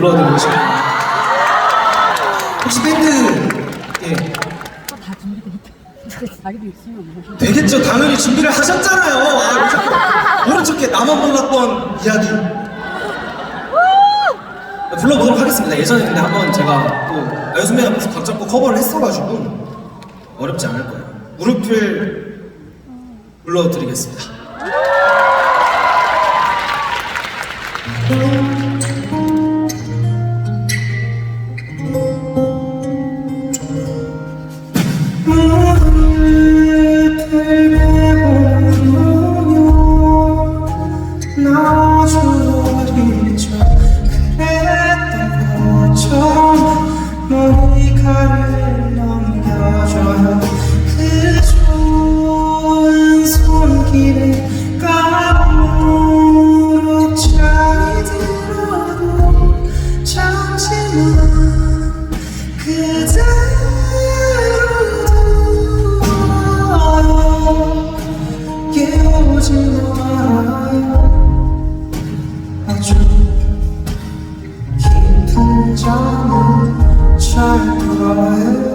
불러드리고 싶어요. 혹시 밴드 예 다 준비돼. 되겠죠. 당연히 준비를 하셨잖아요. 아, 모른 척해 나만 몰랐던 이야기. 불러보도록 하겠습니다. 예전에 근데 한번 제가 또 여수매 앞에서 각 잡고 커버를 했어가지고 어렵지 않을 거예요. 무릎을 불러드리겠습니다. 나주어 깨우지 말아요. 아주 깊은 잠을 잘 거예요